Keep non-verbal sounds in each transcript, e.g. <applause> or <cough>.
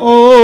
કર્યો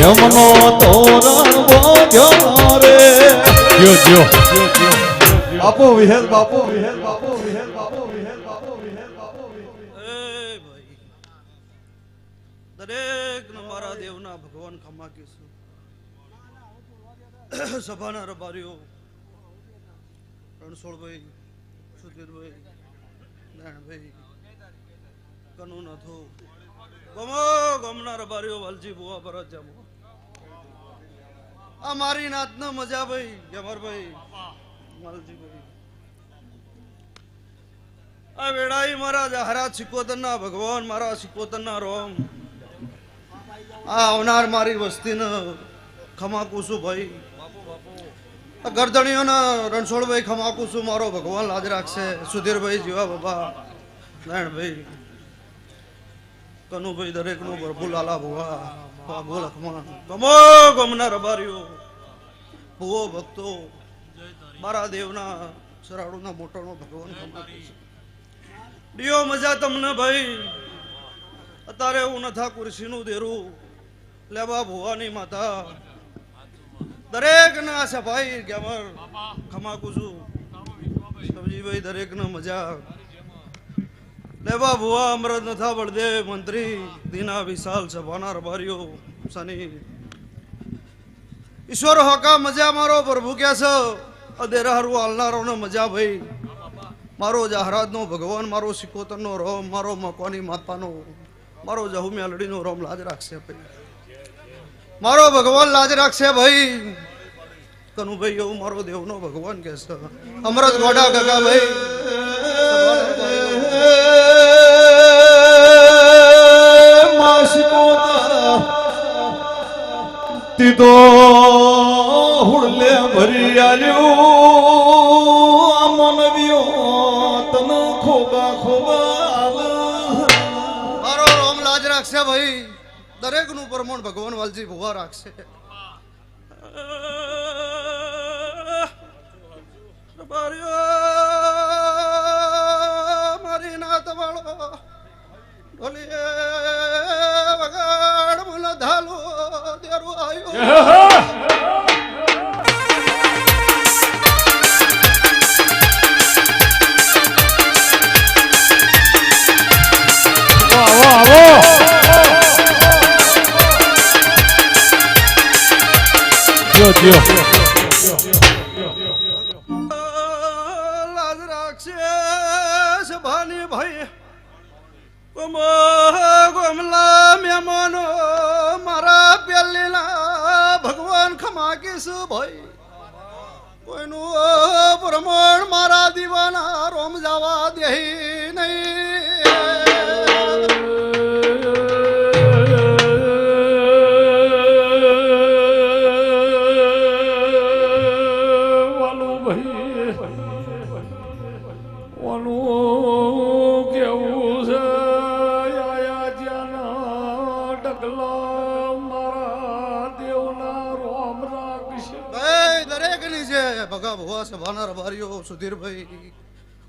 યમનો તોરણ બોધ્યો રે. જો જો. બાપો વિહેલ બાપો વિહેલ બાપો વિહેલ બાપો વિહેલ બાપો વિહેલ બાપો એ ભાઈ. દરેક મારા દેવના ભગવાન ખમા કીશું. સભાના રબારીઓ રણછોડભાઈ સુધીરભાઈ નારાયણભાઈ કનુ નથુ ગમો ગમના રબારીઓ વાલજી બુવા ભરત જામો આ મારી નાતના મજા ભાઈ ગમરભાઈ વાલજીભાઈ આ વેડાઈ મારા જહરા સિકોતરના ભગવાન, મારા સિકોતરના રોમ. આ આવનાર મારી વસ્તીને ખમાકું છું ભાઈ. ગરદણીઓને રણછોડભાઈ ખમાકુસુ મારો ભગવાન લાજ રાખશે. સુધીરભાઈ જીવા બાબા નારાયણભાઈ. કનુભાઈ દરેકનો લાલા ભુવા. ભાગો લખમણ ગમો ગમના રબારીઓ. ભુવો ભક્તો. મારા દેવના સરાડુના મોટાનો ભગવાન ડિયો મજા તમને ભાઈ. અત્યારે એવું નથા ખુરશીનું દેરું. લેવા ભુવાની માતા. દરેક ને આ સફાઈ ગેમર ખમાકુ છું સમજીભાઈ દરેક ને મજા. લેવા ભુવા અમૃત નથા બળદેવ મંત્રી. દીના વિશાલ સભાના રબારીઓ શનિ. ઈશ્વર હોકા, મજા મારો પ્રભુ કે છે. અદેરા હારું હાલનારો ને મજા ભાઈ. મારો જહરાજનો ભગવાન, મારો સિકોતરનો રોમ, મારો મકવાની માતાનો. મારો જહુ મેલડીનો રોમ લાજ રાખશે ભાઈ. મારો ભગવાન લાજ રાખશે ભાઈ. કનુભાઈ એવું મારો દેવનો ભગવાન કે છે. અમૃત ગોડા ગગા ભાઈ. દીધો હુડલે ભરી આલ્યો. મનવ્યો ખોબા ખોબા મારો રોમ લાજ રાખશે ભાઈ. દરેકનું પરમણ ભગવાન વાલજી ભુવા રાખશે. મારી ના તમારો ઢોલીએ Oh! <laughs> ખમા કીશું ભાઈ. કોઈનું પ્રમાણ મારા દીવાના રોમ જવા દે નહીં. સભાના રબારીઓ સુધીરભાઈ.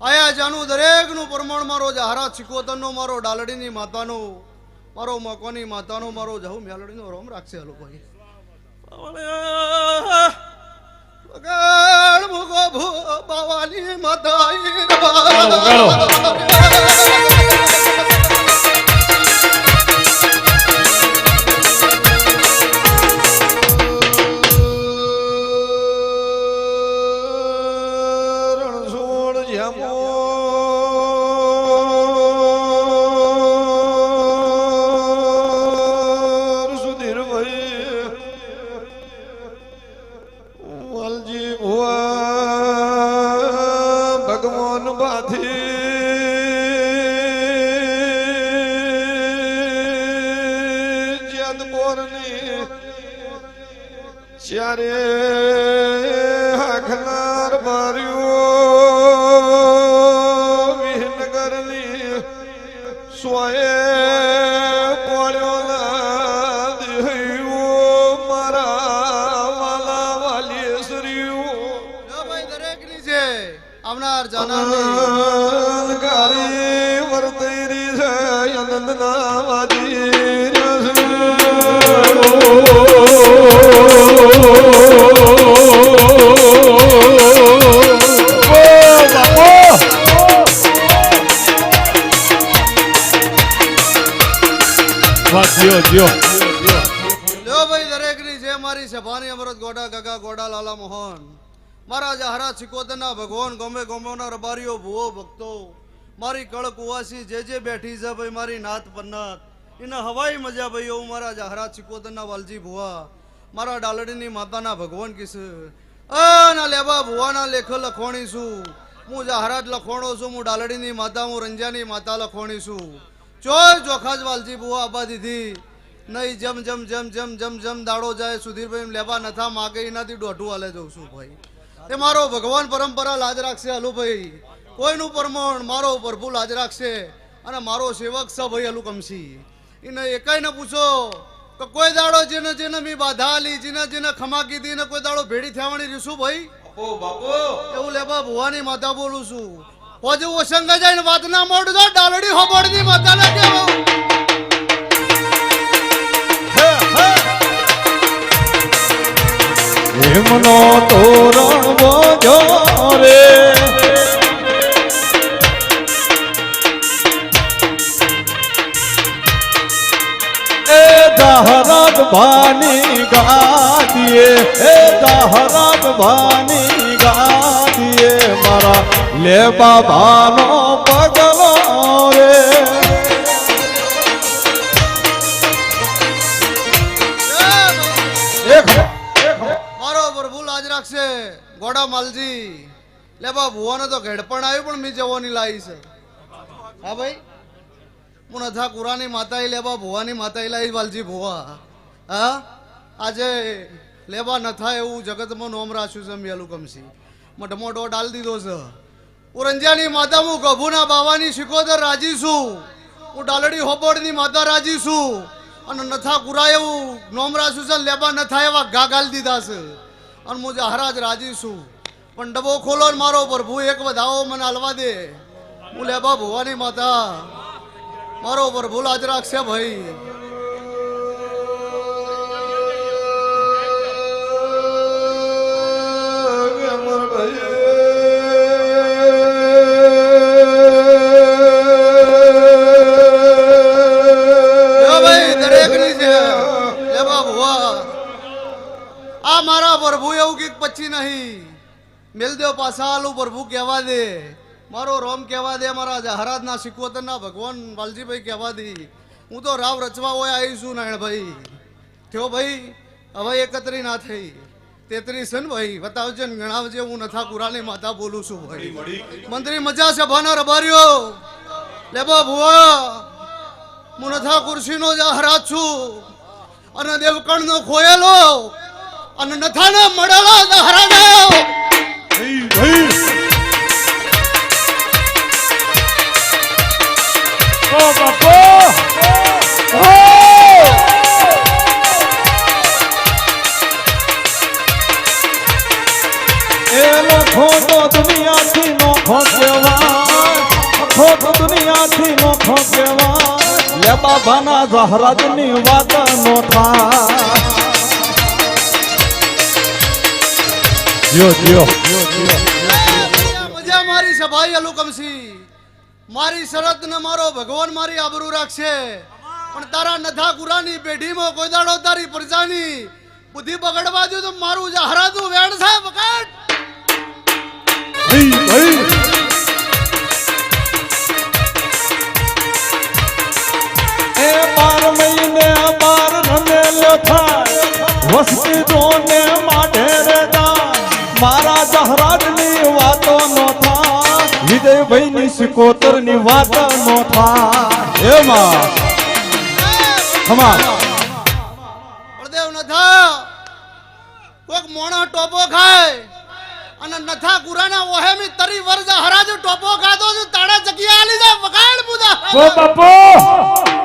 આયા જાનું દરેકનું પ્રમાણ મારો જહારા ચિકોતરનો મારો ડાલડીની માતાનો મારો મકોની માતાનો મારો જહુ મેલડીનો રોમ રાખશે મુગો ભૂ બાવાની માતા ચારે હાખનાર માર્યો વિહનગરની દરેકની છે. આવનાર જાનારની. ગારી વર્તરી છે આનંદના વાજી જીઓ જીઓ ભાઈ, દરેકની છે મારી સભાની અમૃત ગોડા ગગા ગોડા, લાલા મોહન. મારા જહારા સિકોતરના ભગવાન, ગમે ગમેના રબારીઓ, ભુવો, ભક્તો. મારી કળ કુવાસી જે જે બેઠી છે ભાઈ, મારી નાથ પન્નાત. એને હવાઈ મજા ભાઈ, એવું મારા જહારા સિકોતરના વાલજી ભુવા. મારા ડાલડીની માતાના ભગવાન કિસ. ના લેવા ભુવાના લેખ લખોણી છું. હું જહારાત લખોણો છું, હું ડાલડીની માતા, હું રંજાની માતા લખોણી છું. ચોય ચોખા જ વાલજી ભુવા આબા દીધી નહીં જમ જમ જમ જમ જમ જમ દાડો જાય સુધીરભાઈ એમ લેવા નથા માગે એનાથી દોઢું હાલે જઉં છું ભાઈ. તે મારો ભગવાન પરંપરા લાજ રાખશે હલુભાઈ. કોઈનું પરમણ મારો પ્રભુ લાજ રાખશે અને મારો સેવક છે ભાઈ હલુ કમસી એને એકાઈ ન પૂછો કે કોઈ દાડો જેને જેને મેં બાધા આલી જેને જેને ખમા કીધી ને કોઈ દાડો ભેડી થવાની રીશું ભાઈ? એવું લેવા ભુવાની માતા બોલું છું. હજુ ઓસંગ જાય ને વાત ના મોડું તો ડાલડી હોબડની માતા ને કેવું એમનો તોરણ બોજો રે. એ દહરત ભાની ગાદીએ, એ દહરત ભાની ગાદીએ, મારા લે બાબાનો પગલો ગોડા માલજી. લે ભુવાને તો ઘેડપણ આવ્યું પણ મી જવાની લાવી છે. હા ભાઈ? હું નથા કુરાની માતા લેબા ભુવાની માતા લાવી વાલજી ભુવા. હા? આજે લેવા નથા એવું જગતમાં નોમ રાખ્યું છે મેલું કમસી. મોટો મોટો ડાલ દીધો છે. ઉરંજાની માતા હું ગભુના બાવાની શિકોદર રાજી છું. હું ડાલડી હોબોડની માતા રાજી છું. અને નથા કુરા એવું નોમ રાખ્યું છે લેબા નથા એવા ગા ગાલ દીધા છે. અને હું જહરાજ રાજી છું. પણ ડબો ખોલો ને મારો પ્રભુ એક વધાવો મને હાલવા દે. હું લેબા ભુવાની માતા. મારો પ્રભુ લાજ રાખશે ભાઈ. પાછી નહીં. મેલદેવ આલું પ્રભુ કહેવા દે. મારો રોમ કહેવા દે, મારા જહરાજના સિકોતરના ભગવાન વાલજીભાઈ કહેવા દે. હું તો રાવ રચવા હોય આવી છું ભાઈ. થયો ભાઈ, હવે એકત્રી ના થઈ. તેત્રીસ ને ભાઈ, બતાવજે ને ગણાવજે, હું નથા કુરાની માતા બોલું છું ભાઈ. મંત્રી મજા સભાનો રબાર્યો લેબો ભુવા, હું નથા કુરશીનો જ હરાજ છું. અને દેવકણનો ખોયેલો અને નથાનો મળેલો જ હરાજો ઓ બાપો. ઓ. એ લખો દુનિયાથી નોખો કહેવાય તો દુનિયાથી નોખો કહેવાય લે બાબાના જહરાજની વાત નો થાય જીઓ જીઓ મજા મારી સભાઈ અલુકમસી મારી શરત ને મારો ભગવાન મારી આબરૂ રાખશે. પણ તારા નથા કુરાની પેઢીમાં કોઈ દાડો તારી પ્રજાની બુદ્ધિ બગડવા દો તો મારું જહરાતું વેણ છે બગાડ ભાઈ ભાઈ. બાર મહિને બાર રમેલો થાય વસ્તી સિકોતરની વાત નો થાય. નથા. કોક મોણો ટોપો ખાય અને નથા કુરાના ઓહેમી તરી વર્ષ હરાજ ટોપો ખાધો છે તાળા જગ્યા આલી જાય વગાડ મુદા. ઓ બાપો.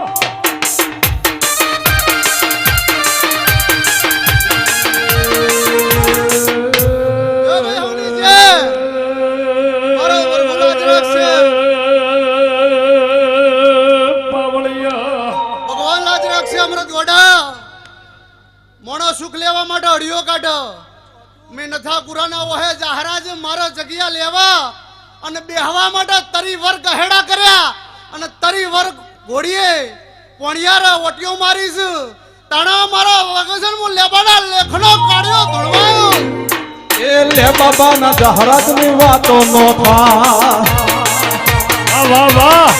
પોણિયાર ઓટીઓ મારીશ. તાણા મારા વગસન હું લેબાડા લેખનો કાઢ્યો ધોળવાયો. એ લે બાબાના ની વાતો નો થાય વાહ વાહ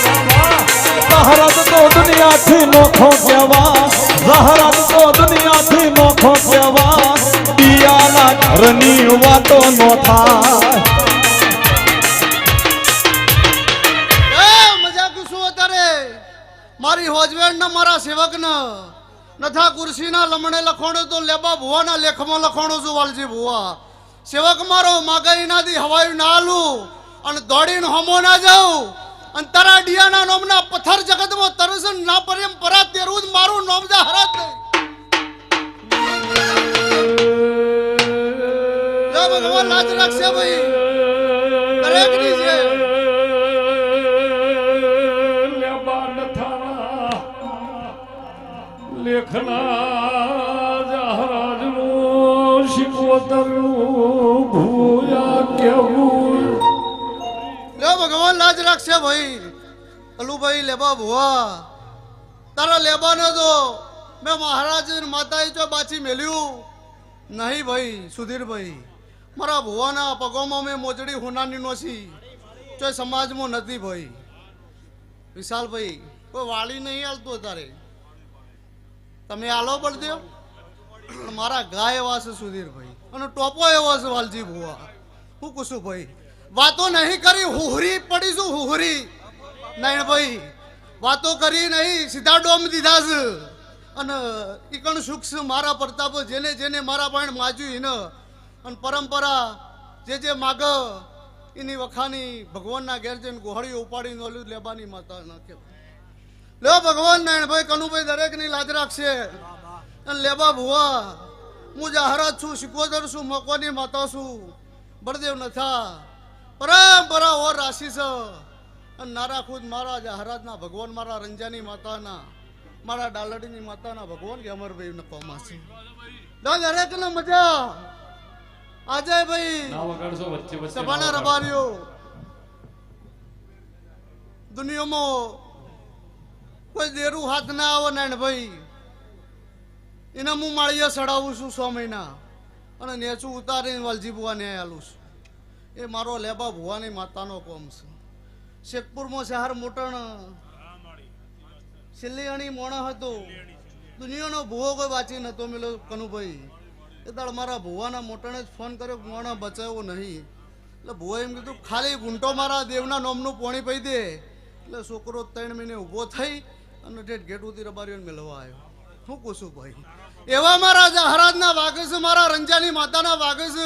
જહરત તો દુનિયાથી નોખો કેવા જહરત તો દુનિયાથી નોખો કહેવા પિયાના ઘરની વાતો નો થાય મારી હોજવેણ ને, મારા સેવક ને નથા કુરશીના લમણે લખોણે તો લેબા ભુવાના લેખમાં લખોણું છું, વાલજી ભુવા. સેવક મારો માગાઈનાથી હવાયું ના આલું અને દોડીને હોમો ના જાઉં. અને તારા ડિયાના નોમના પથ્થર જગતમાં તરસન ના લેબા ભુવા. તારા લેબાને તો મેં મહારાજ માતાએ ચો બાછી મેલ્યું. નહીં ભાઈ, સુધીરભાઈ. મારા ભુવાના પગોમાં મેં મોજડી હુનાની નોસી. જો સમાજમાં નથી ભાઈ. વિશાલભાઈ, કોઈ વાળી નહીં હાલતું તારે તમે આલો પડદ્યો પણ મારા ગાય એવા છે સુધીરભાઈ. અને ટોપો એવો છે વાલજી ભુવા. હું કુશું ભાઈ વાતો નહીં કરી, હુહરી પડીશું હુહરી. નહીં ભાઈ વાતો કરી નહીં, સીધા ડોમ દીધા છે. અને ઈકણ સુખ મારા પ્રતાપ, જેને જેને મારા પણ માજ્યું એને અને પરંપરા જે જે માગ, એની વખાની ભગવાનના ઘેર જઈને ગોહળીઓ ઉપાડીને ઓલું લેબાની માતા નાખે. લે ભગવાન નારાયણ ભાઈ કનુભાઈ દરેકની લાજ રાખશે. અને લેબા ભુવા, હું જાહરાત છું શિકોદર છું, મકવાની માતા છું. બળદેવ નથા. પરંપરા ઓર રાશિ છે. અને નારા ખુદ મારા જાહરાતના ભગવાન મારા રંજાની માતાના મારા ડાલડીની માતાના ભગવાન કે અમરભાઈ ને કોમા છે. લો દરેકને મજા. આજે ભાઈ સભાના રબારીઓ દુનિયામાં કોઈ દેરું હાથ ના આવે ને ભાઈ એને હું માળીએ સડાવું છું સો મહિના અને નેચું ઉતારીને વાલજી બુવા ને આલું છું. એ મારો લેબા ભુવાની માતાનો કોમ છે. શેખપુરમાં શહેર મોટણ. છેલ્લીયાણી મોણા હતું. દુનિયાનો ભૂવો કોઈ વાંચી નતો મેલો કનુભાઈ. એ દાડ મારા ભુવાના મોટણે જ ફોન કર્યો મોણા બચાવ્યો નહીં. એટલે ભુવાએ એમ કીધું, ખાલી ગુંટો મારા દેવના નોમનું પોણી પી દે. એટલે છોકરો ત્રણ મહિને ઊભો થઈ અને ઠેઠ ગેટ ઉતી રબારીઓને મેળવવા આવ્યો. શું પૂછું, ભાઈ, એવા મારા જહરાજના વાગસ મારા રંજાની માતાના વાગસ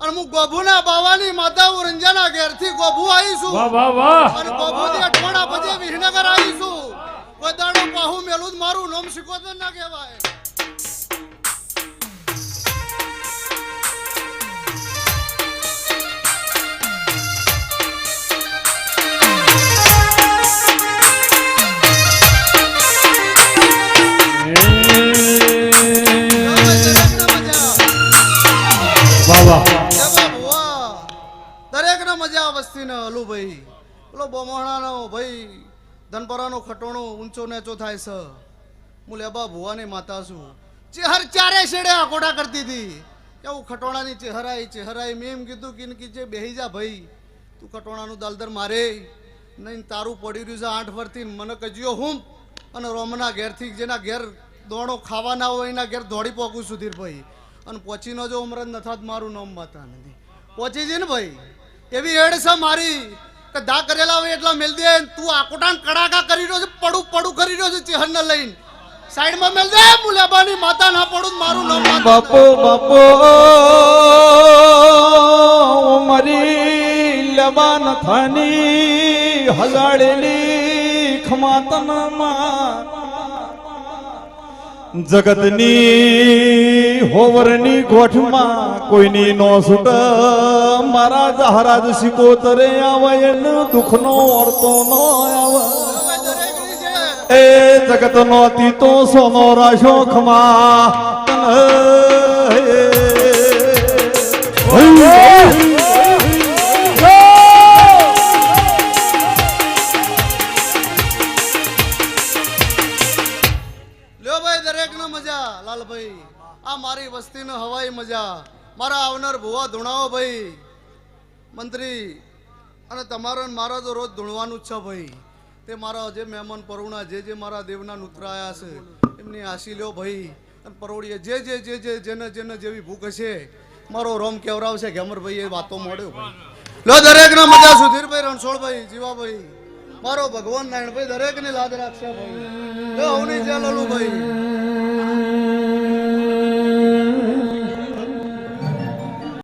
અને હું ગોભુના બાવાની માતા ઉરંજાના રંજાના ઘેરથી ગોભુ આવીશું વાહ વાહ વાહ. અને ગોભુથી અઠવાડા પછી વિસનગર આવીશું કોઈ દાડો પાહુ મેલું જ મારું નામ શીખોતર ના કહેવાય. વસ્તી ભાઈ? પેલો બોમોણાનો ભાઈ, ધનપરાનો ખટોણો ઊંચો નેચો થાય છે. હું લેબા ભુવાની માતા છું. ચેહર ચારે શેડે આકોટા કરતી હતી. કેવું ખટોણાની ચેહરાઈ ચેહરાઈ મેં એમ કીધું કે કીજે જે બેહી જા ભાઈ. તું ખટોણાનું દાલદર મારે. નહીં તારું પડી રહ્યું છે આઠ વર્ષથી મને કજ્યો હું અને રોમના ઘેરથી જેના ઘેર દોણો ખાવાના હોય એના ઘેર દોડી પોકું સુધીર ભાઈ. અને પહોંચીનો જો ઉમરન નથાત મારું નામ માતા નથી. પહોંચી જઈને ભાઈ. એવી એડ છે મારી કે દા કરેલા હોય એટલા મેલ દે. તું આકોટાન કડાકા કરી રહ્યો છે પડું પડું કરી રહ્યો છે ચિહન ને લઈને. સાઈડમાં મેલ દે મુલાબાની માતા ના પડું મારું નામ બાપો બાપો મારી લબાન થાની ખમાતન ખમાતનમાં જગતની હોવરની ગોઠમાં કોઈની નો છૂટ મારા જહરાજ સિકોતરે આવે, એને દુઃખનો અર્તો નો આવે. એ જગતનો તીતો સોનો રાશો ખમા લ્યો મજા, લાલભાઈ. આ મારી વસ્તી ને હવાઈ મજા. મારા આવનાર ભુવા ધૂણાવો ભાઈ. મંત્રી, અને તમારો મારા તો રોજ ધૂણવાનું જ છે ભાઈ. તે મારા જે મહેમાન પરુણા, જે જે મારા દેવના નુતરાયા છે, એમની આશી લ્યો ભાઈ. પરોડીએ જે જે જે જે, જેને જેને જેવી ભૂખ હશે, મારો રોમ કેવરાવશે ગેમરભાઈ એ વાતો મળ્યો ભાઈ. લો, દરેકને મજા સુધીરભાઈ રણછોડભાઈ જીવાભાઈ મારો ભગવાન નારાયણભાઈ દરેક ને લાદ રાખશે ભાઈ. લો હવની જય લલુભાઈ